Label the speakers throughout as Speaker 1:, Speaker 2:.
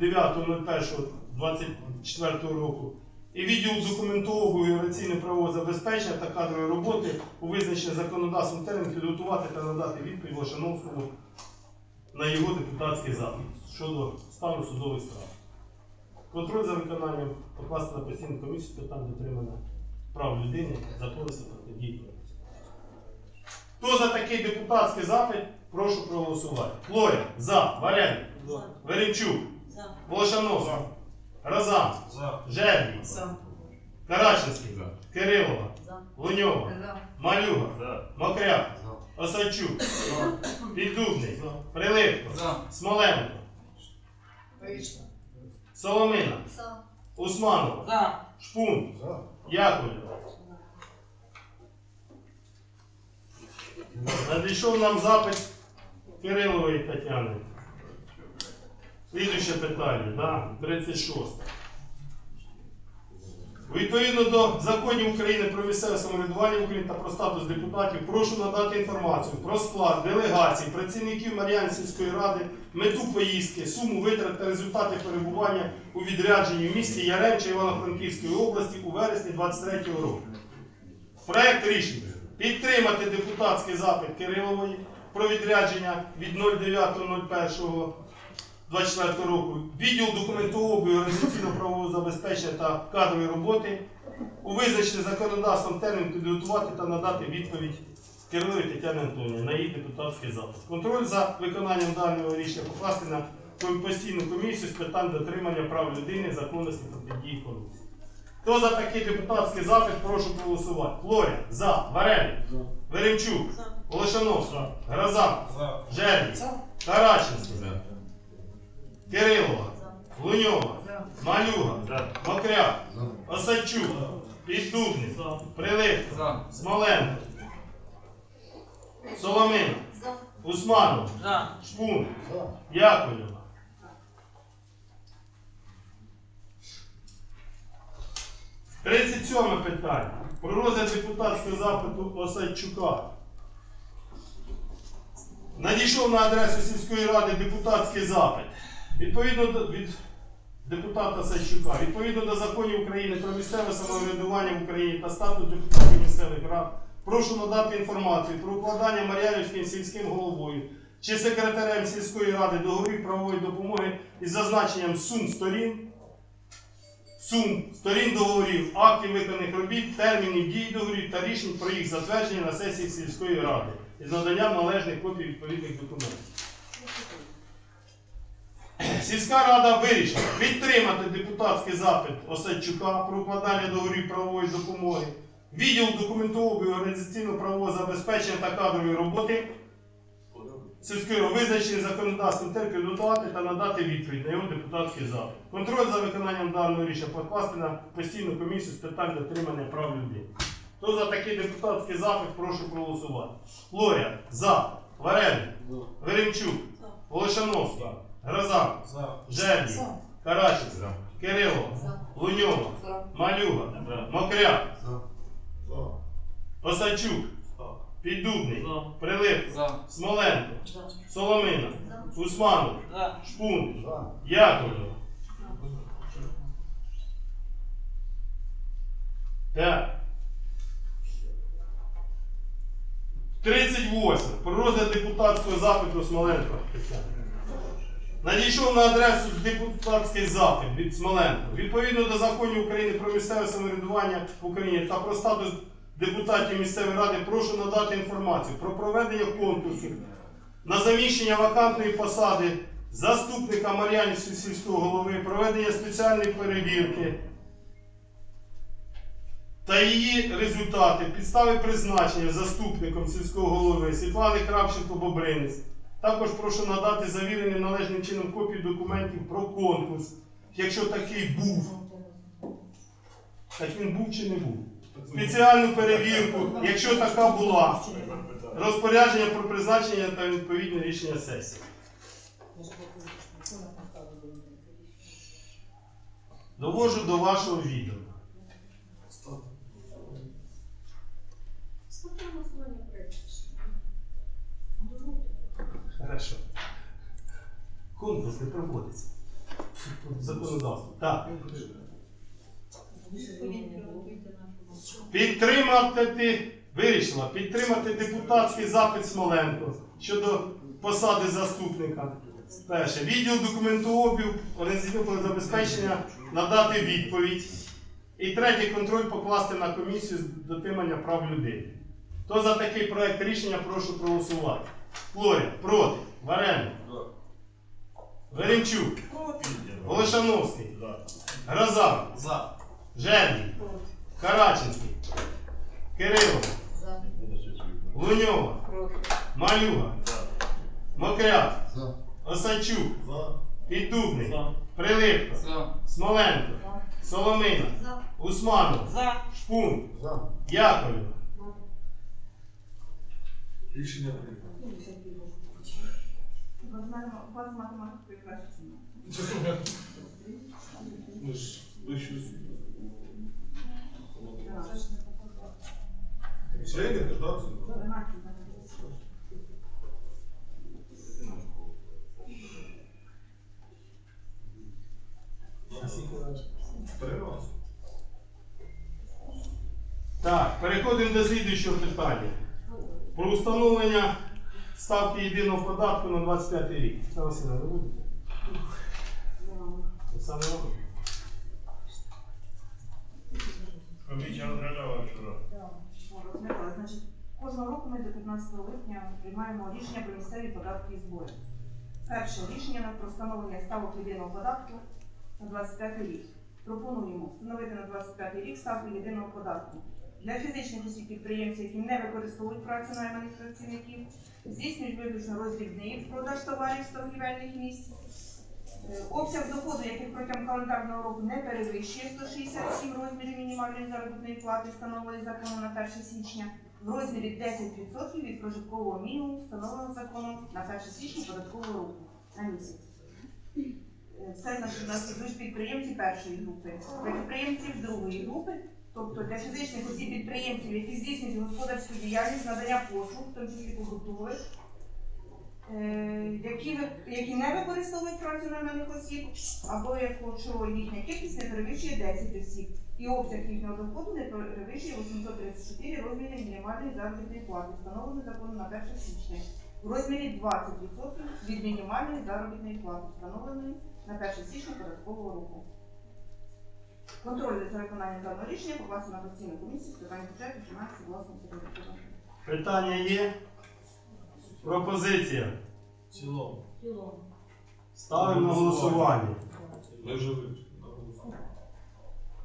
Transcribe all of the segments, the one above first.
Speaker 1: 09.01.24 року і відділ документового і організаційно-правового забезпечення та кадрової роботи у визначення законодавством термін підготувати та надати відповідь Лошановському на його депутатський запит щодо стану судових справ. Контроль за виконанням покласти на постійну комісію з питань дотримання прав людини, та протидії корупції. Хто за такий депутатський запит, прошу проголосувати. Флоря, за, Варяник, Веремчук,
Speaker 2: За.
Speaker 1: Розан,
Speaker 3: За.
Speaker 1: Жердій,
Speaker 2: За.
Speaker 1: Караченський, Кирилова,
Speaker 2: За.
Speaker 1: Луньова,
Speaker 2: За.
Speaker 1: Малюга,
Speaker 3: За.
Speaker 1: Мокряк,
Speaker 3: За.
Speaker 1: Осадчук, Піддубний, Прилипко,
Speaker 3: За.
Speaker 1: Смоленко,
Speaker 2: Вийшла.
Speaker 1: Соломина,
Speaker 2: За.
Speaker 1: Усманова,
Speaker 2: За.
Speaker 1: Шпун,
Speaker 3: За.
Speaker 1: Яковлев. Надійшов нам запит Кирилової Тетяни. Слідуюче питання, да? 36. Відповідно до законів України про місцеве самоврядування України та про статус депутатів, прошу надати інформацію про склад делегацій працівників Мар'янської ради, мету поїздки, суму витрат та результати перебування у відрядженні в місті Яремче Івано-Франківської області у вересні 2023 року. Проект рішення підтримати депутатський запит Кирилової про відрядження від 09.01.24 року, відділ документообігу організаційно-правового забезпечення та кадрової роботи у визначений законодавством термін підготувати та надати відповідь Кириловій Тетяні Антонівні на її депутатський запит. Контроль за виконанням даного рішення покласти на постійну комісію з питань дотримання прав людини, законності та протидії корупції. Хто за такий депутатський запит, прошу проголосувати. Флоря, за, Вареник, Веремчук,
Speaker 2: За.
Speaker 1: Волошановський, Грозан,
Speaker 3: За.
Speaker 1: Жердій,
Speaker 2: За.
Speaker 1: Караченський,
Speaker 3: За.
Speaker 1: Кирилова. Луньова, Малюга. Мокряк, Осадчук, Піддубний, Прилипко, Смоленко, Соломина,
Speaker 2: За.
Speaker 1: Усманов, Шпун, Яковлєва. Тридцять сьоме питання. Про розгляд депутатського запиту Осадчука. Надійшов на адресу сільської ради депутатський запит. Відповідно до від депутата Осадчука, відповідно до законів України про місцеве самоврядування в Україні та статус депутатів місцевих рад, прошу надати інформацію про укладання Мар'янівським сільським головою чи секретарем сільської ради договорів правової допомоги із зазначенням сум сторін, сум сторін договорів, актів виконаних робіт, термінів дії договорів та рішень про їх затвердження на сесії сільської ради із наданням належних копій відповідних документів. Сільська рада вирішила підтримати депутатський запит Осадчука про укладання договорів правової допомоги, відділ документового і організаційно-правового забезпечення та кадрової роботи сільської ради визначений законодавством підготувати та надати відповідь на його депутатський запит. Контроль за виконанням даного рішення покласти на постійну комісію з питань дотримання прав людини. Хто за такий депутатський запит, прошу проголосувати. Флоря, за, Вареник, Веремчук,
Speaker 2: За.
Speaker 1: Волошановський, Грозан,
Speaker 3: За.
Speaker 1: Жердій,
Speaker 2: За.
Speaker 1: Караченський,
Speaker 3: За.
Speaker 1: Кирило,
Speaker 2: За.
Speaker 1: Луньова,
Speaker 2: За.
Speaker 1: Малюга,
Speaker 3: За.
Speaker 1: Мокряк,
Speaker 3: За.
Speaker 1: Осадчук, Піддубний, Прилип,
Speaker 3: За.
Speaker 1: Смоленко,
Speaker 2: За.
Speaker 1: Соломина,
Speaker 2: За.
Speaker 1: Усманов,
Speaker 2: За.
Speaker 1: Шпун,
Speaker 3: За.
Speaker 1: Яковлев. Так. 38. Про розгляд депутатського запиту Смоленко. Надійшов на адресу депутатський запит від Смоленко. Відповідно до законів України про місцеве самоврядування в Україні та про статус депутатів місцевої ради, прошу надати інформацію про проведення конкурсів на заміщення вакантної посади заступника Мар'янівського сільського голови, проведення спеціальної перевірки та її результати, підстави призначення заступником сільського голови Світлани Кравченко-Бобринець. Також прошу надати завірені належним чином копії документів про конкурс, якщо такий був. Так він був чи не був? Спеціальну перевірку, якщо така була. Розпорядження про призначення та відповідне рішення сесії. Довожу до вашого відома.
Speaker 2: Ставте на голосування проект рішення.
Speaker 1: Хорошо. Конкурс не проводиться. законодавства. Так. Підтримати вирішила підтримати депутатський запит Смоленко щодо посади заступника. Перше, відділ документообігу, організаційного забезпечення надати відповідь. І третє, контроль покласти на комісію з дотримання прав людини. Хто за такий проект рішення, прошу проголосувати. Флоря, проти, Вареник, Веремчук, Олешановський, Гроза,
Speaker 3: За.
Speaker 1: Жердій, Караченський, Кирило, Луньова, Малюга, Мокряк, Осадчук, Піддубний, Прилипко, Смоленко, Соломина, Усманов, Шпун, Яковлев.
Speaker 3: Рішення прийнято.
Speaker 2: Вас математикою краще.
Speaker 3: Ми ж вищу освіту. Середня, так?
Speaker 1: Так, переходимо до слідуючого питання. Про встановлення ставки єдиного податку на 25 рік. Це Василя, ви будете? Саме робите?
Speaker 4: Комісія розглядала вчора.
Speaker 2: Розглядали. Значить, кожного року ми до 15 липня приймаємо рішення про місцеві податки і збори. Перше рішення на- про встановлення ставок єдиного податку на 25 рік. Пропонуємо встановити на 25 рік ставку єдиного податку для фізичних осіб підприємців, які не використовують працю найманих працівників, здійснюють виключно роздрібний продаж товарів з торгівельних місць. Е, Обсяг доходу, яких протягом календарного року не перевищує 167 розмірів мінімальної заробітної плати, встановленої законом на 1 січня, в розмірі 10% від прожиткового мінімуму, встановленого законом на 1 січня податкового року на місяць. Е, Це значить, підприємці першої групи. Для підприємців другої групи, тобто для фізичних осіб підприємців, які здійснюють господарську діяльність, надання послуг, в тому числі побутових, е, які, які не використовують працю найманих осіб, або якщо їхня кількість не перевищує 10 осіб, і обсяг їхнього доходу не перевищує 834 розміри мінімальної заробітної плати, встановленої законом на 1 січня, в розмірі 20% від мінімальної заробітної плати, встановленої на 1 січня податкового року. Контроль за виконанням даного рішення покласти на постійну комісію з питань бюджету, фінансів, власності та господарства.
Speaker 1: Питання є? Пропозиція.
Speaker 3: В цілому.
Speaker 1: Ставимо на голосування.
Speaker 3: Ми вже вивчили.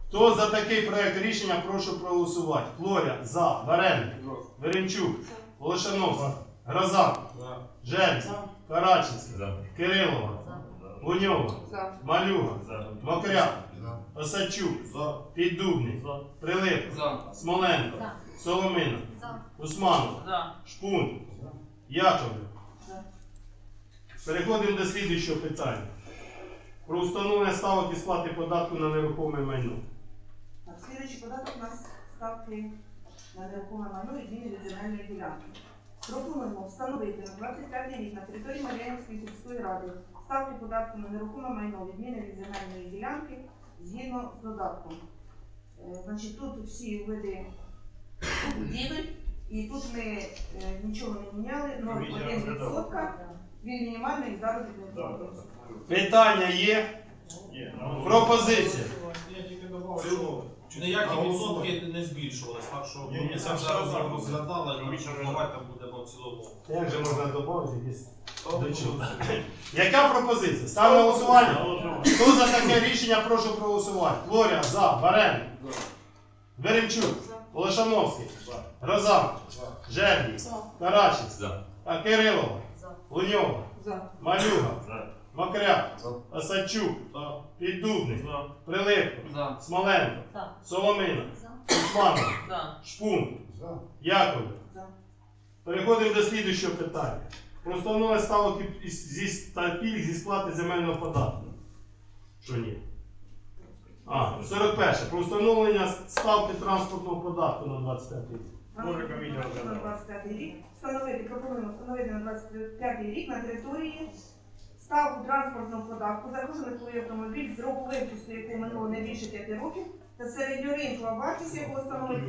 Speaker 1: Хто за такий проект рішення, прошу проголосувати. Флоря, за, Вареник, Веремчук, Олешановський, Гроза,
Speaker 3: За.
Speaker 1: Жердь, Караченський, Кирилова, Луньова, Малюга, Мокряк, Осадчук,
Speaker 3: За.
Speaker 1: Піддубний, Прилип, Смоленко, Соломина, Усманов, Шпун, Яковлев.
Speaker 2: За.
Speaker 1: Переходимо до слідуючого питання. Про встановлення ставок і сплати податку на нерухоме майно.
Speaker 2: Так, Слідуючий податок у нас ставки на нерухоме майно і від земельної ділянки. Пропонуємо встановити на 25 рік на території Мар'янівської сільської ради ставки податку на нерухоме майно відміни від земельної ділянки згідно з додатком. Е, Значить, тут всі види будівель, і тут ми е, нічого не міняли, 0,1% від мінімальної заробітної плати.
Speaker 1: Питання є?
Speaker 4: Є.
Speaker 1: Пропозиція.
Speaker 3: Я тільки добавив, що ніякі відсотки не збільшувались, так що
Speaker 4: Ні, ні,
Speaker 3: комісія вже
Speaker 4: все одно.
Speaker 3: розглядала і
Speaker 4: Комісія
Speaker 3: там будемо в цілому.
Speaker 1: Як же можна додати якісь? До чого? Яка пропозиція? Став на голосування? Хто за таке рішення, прошу проголосувати. Флоря, за, Вареник, Веремчук, Олешановський, Гроза, Жердій, Караченський, а Кирилова, Луньова, Малюга,
Speaker 4: За.
Speaker 1: Макряк,
Speaker 3: За.
Speaker 1: Осадчук,
Speaker 3: За.
Speaker 1: Піддубний, Прилипко. Смоленко, Соломина, Усманов, Шпун, Яковлев. Переходимо до слідуючого питання. Про встановлення ставок зі та пільг зі сплати земельного податку. Що ні? А, 41. Про встановлення ставки транспортного податку на 25 рік.
Speaker 4: Може, комісія
Speaker 2: на 25 рік. Встановити, пропонуємо встановити на 25 рік на території ставку транспортного податку за кожен автомобіль з року випуску, який минуло не більше 5 років, та середньоринкова вартість якого становить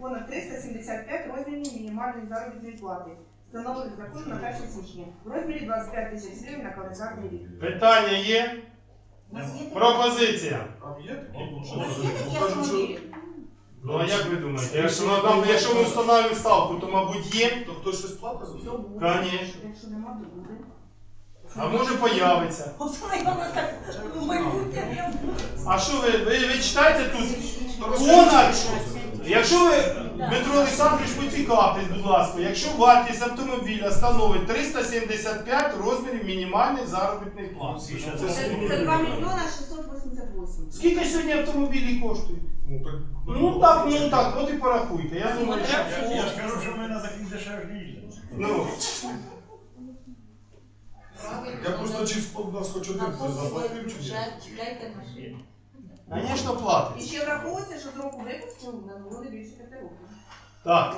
Speaker 2: понад 375 розмірів мінімальної заробітної плати, встановлених законом на 1 січня, в розмірі 25 тисяч гривень на календарний рік.
Speaker 1: Питання є? Пропозиція. Ну а як ви думаєте? Якщо, ну, там, якщо ми встановимо ставку, то мабуть є.
Speaker 4: То хтось щось платить.
Speaker 2: Якщо нема, то буде.
Speaker 1: А може появиться. А що ви, ви, ви читаєте тут? Понад, якщо ви, Дмитро Олександрович, поцікавтесь, будь ласка, якщо вартість автомобіля становить 375 розмірів мінімальних заробітних плат.
Speaker 2: Це, це 2 мільйона 688.
Speaker 1: Скільки сьогодні автомобілі коштують?
Speaker 4: Ну так.
Speaker 1: Ну так, ну так, от і порахуйте. Я думаю, що...
Speaker 4: Я, ж кажу, що ми на таких дешевих не
Speaker 5: Я просто чи в нас хоч один хтось заплатив чи ні?
Speaker 6: Чекайте машину.
Speaker 1: звісно,
Speaker 2: І
Speaker 1: платить.
Speaker 2: ще враховується, що з року випуску минуло не більше 5 років.
Speaker 1: Так.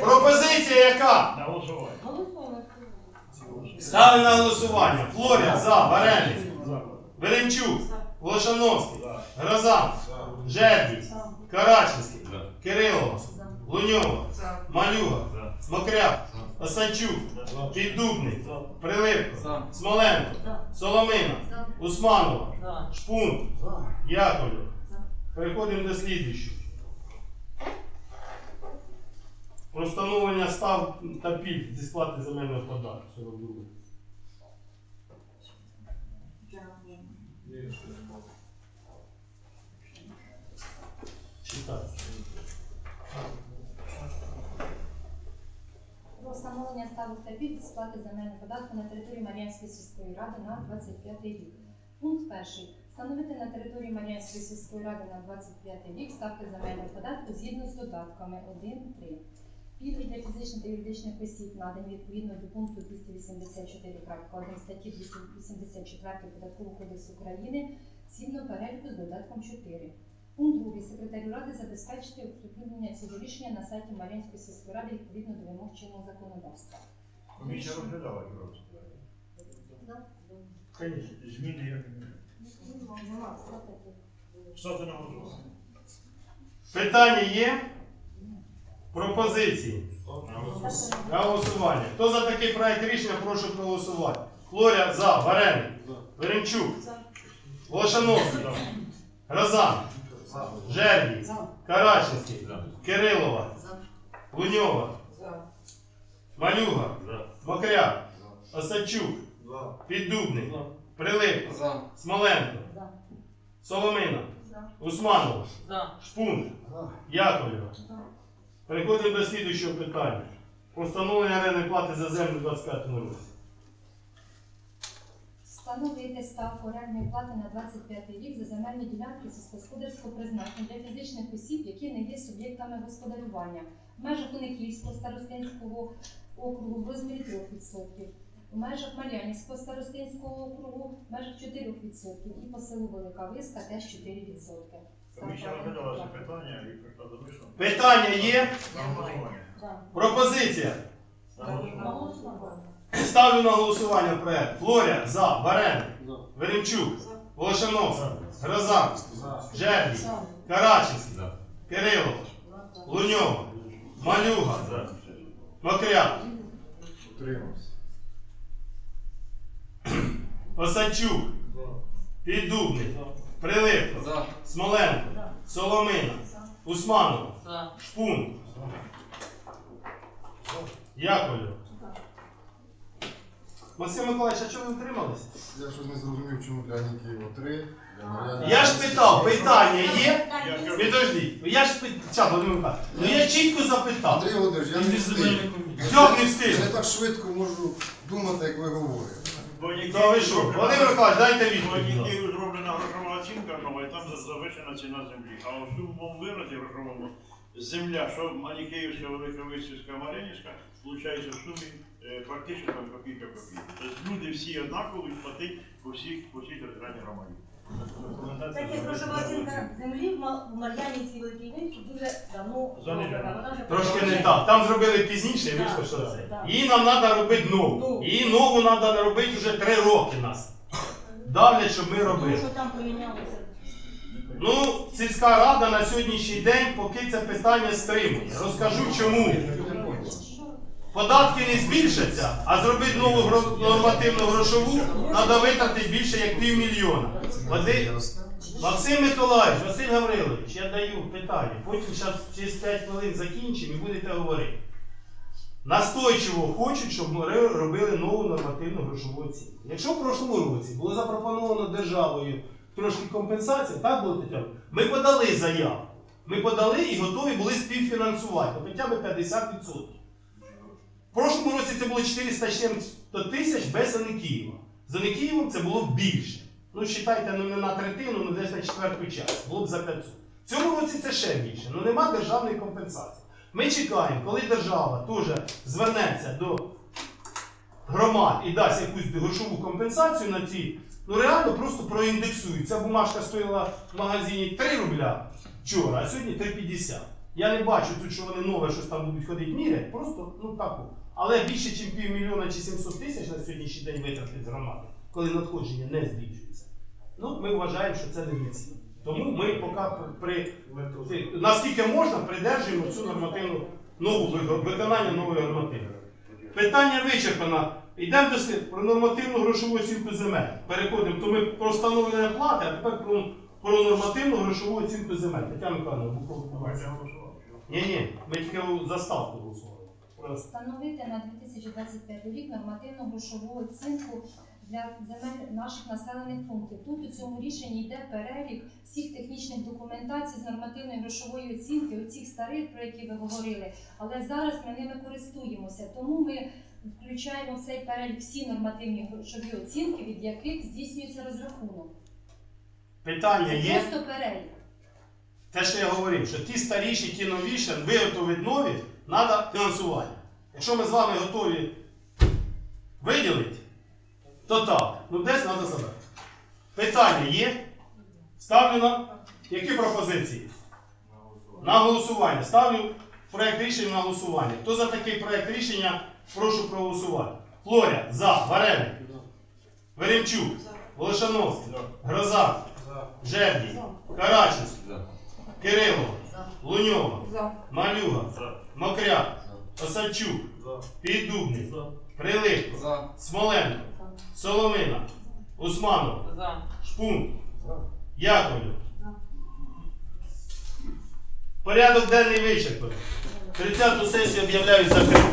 Speaker 1: Пропозиція яка?
Speaker 4: На голосування.
Speaker 1: Ставлю на голосування. Флорія, за, Вареник, Веремчук, Волошановський, Грозан, Жердій, Караченський, Кирилова, Луньова, Малюга, Мокряк, Осадчук, Піддубний, Прилипко, Смоленко, Соломина, Усманова, Шпун, Яковлев. Переходимо до слідуючого. Про встановлення став та пільг зі сплати земельного податку. 42. Читайте.
Speaker 6: Про встановлення ставок та пільг сплати земельного податку на території Мар'янської сільської ради на 25 рік. Пункт перший. Встановити на території Мар'янської сільської ради на 25 рік ставки земельного податку згідно з додатками 1-3. Пільги для фізичних та юридичних осіб надані відповідно до пункту 284.1 статті 284 Податкового кодексу України згідно переліку з додатком 4. Пункт 2. Секретарю ради забезпечити оприлюднення цього рішення на сайті Мар'янської сільської ради відповідно до вимог чинного законодавства.
Speaker 4: Комісія розглядала просто.
Speaker 1: Конечно.
Speaker 4: Зміни я не. Ставте на голосування.
Speaker 1: Питання є? Пропозиції? На голосування. Хто за такий проект рішення, прошу проголосувати. Флорія за, Вареник, Веремчук, Волошановський, Грозан, Жердій, Караченський, Кирилова, Луньова, Малюга, Мокряк, Осадчук, Піддубний, Прилипко, Смоленко, Соломина, Усманова, Шпун, Яковлєва. Переходимо до слідуючого питання. Про встановлення плати за землю у 25 році.
Speaker 6: Встановити ставку орендної плати на 25 рік за земельні ділянки сільськогосподарського призначення для фізичних осіб, які не є суб'єктами господарювання. В межах Униківського старостинського округу в розмірі 3%, в межах Мар'янівського старостинського округу в межах 4% і по селу Велика Виска теж 4%.
Speaker 4: Комісія розглядала це питання і прийшла до висновку.
Speaker 1: Питання є? Пропозиція.
Speaker 4: На голосування.
Speaker 1: Ставлю на голосування проект. Флорія за, Вареник, Веремчук, Волошановський, Грозан, Жердій, Караченський, Кирилов, Луньова, Малюга,
Speaker 5: Утримався.
Speaker 1: Осадчук, Піддубний, Прилипко, Смоленко, Соломина, Усманова, Шпун, Яковлєв. Максим Миколаївич, а чого ви утрималися?
Speaker 5: Я щось не зрозумів, чому для Нікієва 3, для Мар'яни.
Speaker 1: Я ж питав, питання є? Підожди, я ж питав, ну я чітко запитав.
Speaker 5: Андрій Володимирович, я не встиг.
Speaker 1: Як не
Speaker 5: Я
Speaker 1: встиг?
Speaker 5: не так швидко можу думати, як ви говорите.
Speaker 1: Та ви що? Володимир Михайлович, дайте відповідь. ласка.
Speaker 4: Зроблена грошова оцінка нова, і там завищена ціна землі. А у сумовому виразі грошовому земля, що Манікеївська, Велика Висівська, Мар'янівська, виходить в сумі практично там копійка копійка. Тобто люди всі однаково платять по всіх по всій територіальній громаді.
Speaker 7: Так як грошова оцінка землі в Ма- в Мар'янівці Великій Винці дуже давно зроблена. Вона вже
Speaker 1: Трошки не так. Там зробили пізніше, і вийшло, що це.
Speaker 7: Так.
Speaker 1: Її нам треба робити нову. Її нову треба робити вже три роки нас. Давлять, щоб ми
Speaker 7: Тому
Speaker 1: робили.
Speaker 7: що там помінялося.
Speaker 1: Ну, сільська рада на сьогоднішній день поки це питання стримує. Розкажу чому. Податки не збільшаться, а зробити нову нормативну грошову треба витратити більше як півмільйона. Максим Миколаївич, Василь Гаврилович, я даю питання. Потім зараз через 5 хвилин закінчимо і будете говорити. Настойчиво хочуть, щоб ми робили нову нормативну грошову оцінку. Якщо в прошлому році було запропоновано державою трошки компенсація, так було Тетяна? Ми подали заяву. Ми подали і готові були співфінансувати, хоча б 50%. В прошлому році це було 470 тисяч без Аникієва. За Аникієвом це було більше. Ну, вважайте, ну не на третину, ну десь на четверту частину. Було б за 500. В цьому році це ще більше. Ну нема державної компенсації. Ми чекаємо, коли держава теж звернеться до громад і дасть якусь грошову компенсацію на ці, ну реально просто проіндексують. Ця бумажка стоїла в магазині 3 рубля вчора, а сьогодні 3,50. Я не бачу тут, що вони нове щось там будуть ходити мірять, просто ну так. от. Але більше, ніж півмільйона чи 700 тисяч на сьогоднішній день витратить з громади, коли надходження не збільшується. Ну, ми вважаємо, що це не доцільно. Тому ми поки при, наскільки можна придержуємо цю нормативну нову виконання нової нормативи. Питання вичерпано. Йдемо до про нормативну грошову оцінку земель. Переходимо, то ми про встановлення плати, а тепер про, про нормативну грошову оцінку земель. Тетяна Михайловна, буквально. Ні, ні, ми тільки у заставку голосували.
Speaker 6: Встановити на 2025 рік нормативну грошову оцінку для земель наших населених пунктів. Тут у цьому рішенні йде перелік всіх технічних документацій з нормативної грошової оцінки, оцих старих, про які ви говорили. Але зараз ми ними користуємося, тому ми включаємо в цей перелік всі нормативні грошові оцінки, від яких здійснюється розрахунок.
Speaker 1: Питання є.
Speaker 6: просто перелік.
Speaker 1: Те, що я говорив, що ті старіші, ті новіші, виготовити нові, треба фінансування. Якщо ми з вами готові виділити, то так. Ну десь треба забрати. Питання є. Ставлю на які пропозиції? На голосування. Ставлю проєкт рішення на голосування. Хто за такий проєкт рішення, прошу проголосувати. Флоря, за, Вареник, Веремчук, Волошановський, Гроза, Жердій, Караченський, Кирило, Луньова, Малюга, Мокряк, Осадчук, Піддубний, Прилипко, Смоленко, Соломина, Усманов, Шпун, Яковлев. Порядок денний вичерпаний. 30-ту сесію об'являю закритою.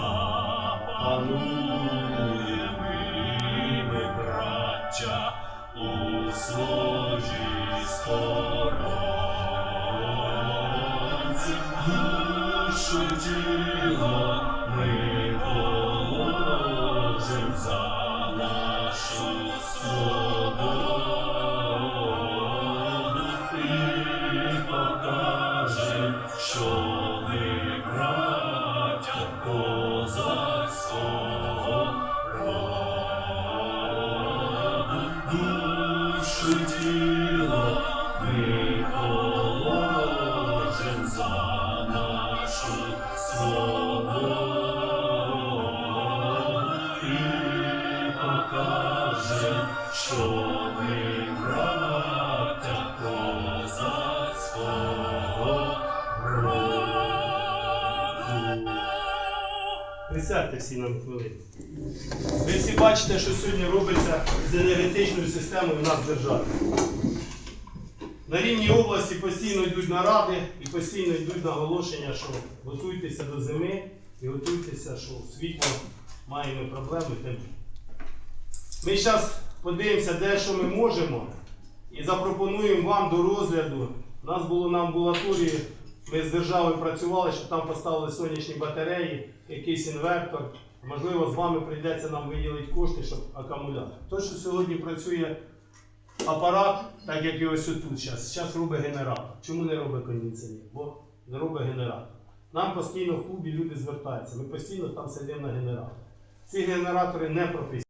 Speaker 1: Запануємо ми, браття, у сторонці. Душу тіло ми положим за нашу свободу всі нам хвилину. Ви всі бачите, що сьогодні робиться з енергетичною системою в нас в державі. На рівні області постійно йдуть наради і постійно йдуть наголошення, що готуйтеся до зими і готуйтеся, що світло маємо проблеми. Ми зараз подивимося, де що ми можемо, і запропонуємо вам до розгляду. У нас було на амбулаторії, ми з державою працювали, щоб там поставили сонячні батареї, якийсь інвертор. Можливо, з вами прийдеться нам виділити кошти, щоб акумулятор. То, що сьогодні працює апарат, так як і ось тут зараз, зараз робить генератор. Чому не робить кондиціонер? Бо не робить генератор. Нам постійно в клубі люди звертаються, ми постійно там сидимо на генераторі. Ці генератори не професійні.